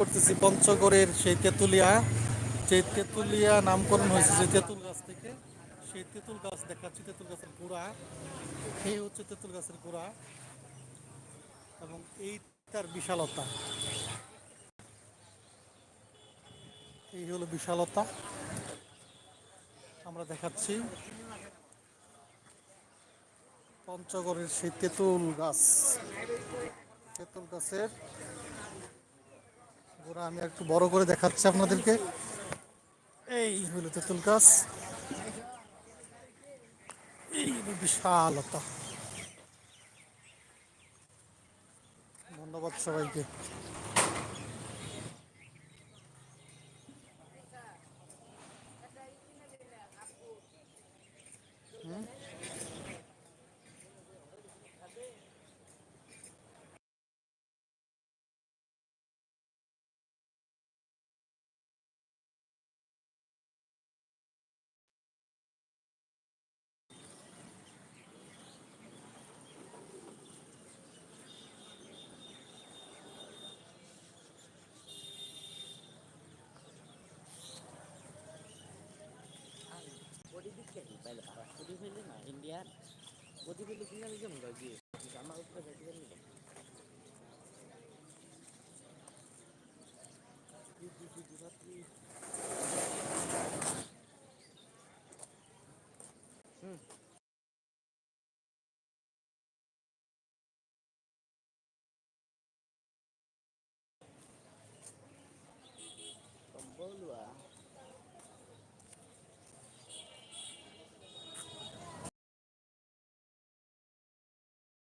করতেছি পঞ্চগড়ের সেই তেঁতুলিয়া। যে তেঁতুলিয়া নামকরণ হয়েছে, যে তেঁতুল গাছ থেকে, সেই তেঁতুল গাছ দেখাচ্ছি, তেঁতুল গাছের গোড়া। এই হচ্ছে তেঁতুল গাছের গোড়া এবং এই তার বিশালতা। এই হলো বিশালতা। আমরা দেখাচ্ছি পঞ্চগড়ের সেই তেঁতুল গাছ। তেঁতুল গাছের গোড়া আমি একটু বড় করে দেখাচ্ছি আপনাদেরকে। এই হলো তেঁতুল গাছ। এই বিশালতা। ধন্যবাদ সবাইকে। পাইলে ভাড়া বডি ফেলে না ইন্ডিয়ার বডি ফেলে কিনে আমি কেমন গিয়ে জামা উপরে যাইতে পারি না